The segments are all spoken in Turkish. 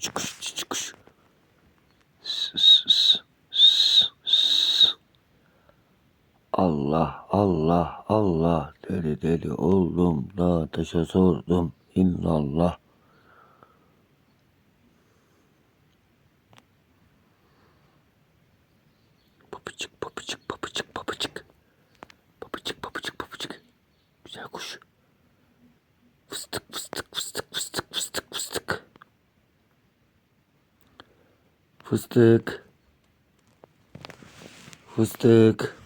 Çıkış çıkış. Allah Allah Allah. Deli deli oldum. Daha taşa sordum. İllallah Fıstık. Fıstık.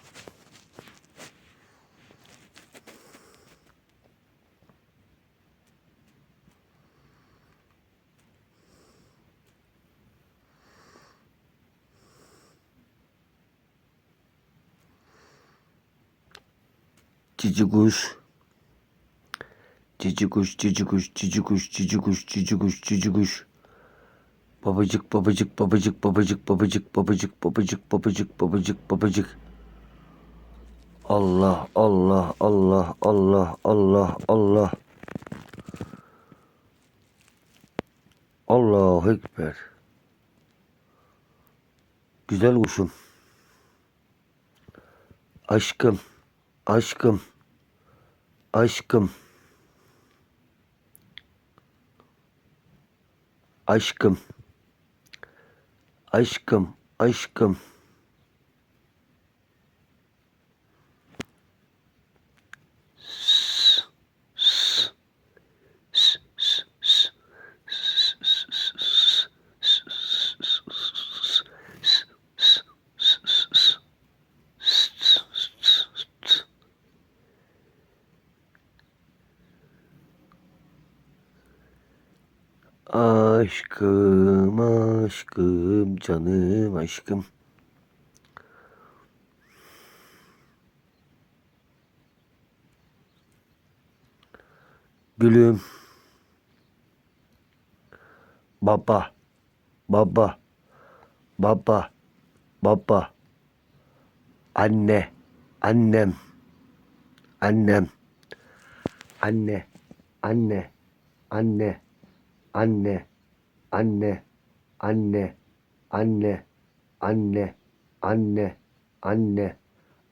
Cici kuş. Cici kuş, cici kuş, cici kuş, cici kuş, cici kuş, cici kuş. Babacık, babacık, babacık, babacık, babacık, babacık, babacık, babacık, babacık, babacık. Allah, Allah, Allah, Allah, Allah, Allah. Allahu Ekber. Güzel kuşum. Aşkım, aşkım, aşkım. Aşkım. Aşkım, aşkım. Aşkım, aşkım, canım aşkım. Gülüm. Baba, baba, baba, baba. Anne, annem, annem, anne, anne, anne, anne, anne, anne, anne, anne, anne, anne,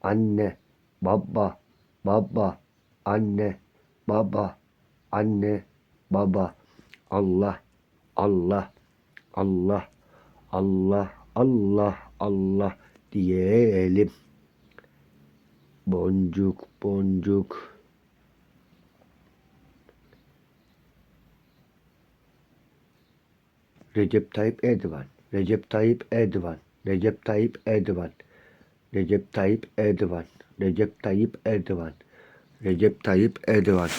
anne, baba, baba, anne, baba, anne, baba, Allah, Allah, Allah, Allah, Allah, Allah diyelim. Boncuk, boncuk. Recep Tayyip Erdoğan, Recep Tayyip Erdoğan, Recep Tayyip Erdoğan, Recep Tayyip Erdoğan, Recep Tayyip Erdoğan, Recep Tayyip Erdoğan,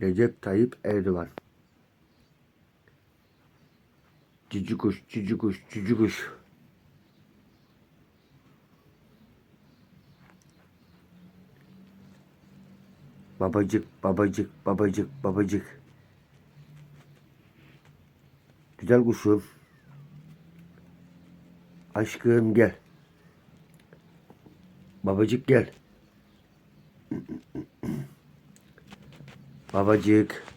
Recep Tayyip Erdoğan. Cici kuş, cici kuş, cici kuş. Babacık, babacık, babacık, babacık. Güzel kuşum. Aşkım gel. Babacık gel. Babacık.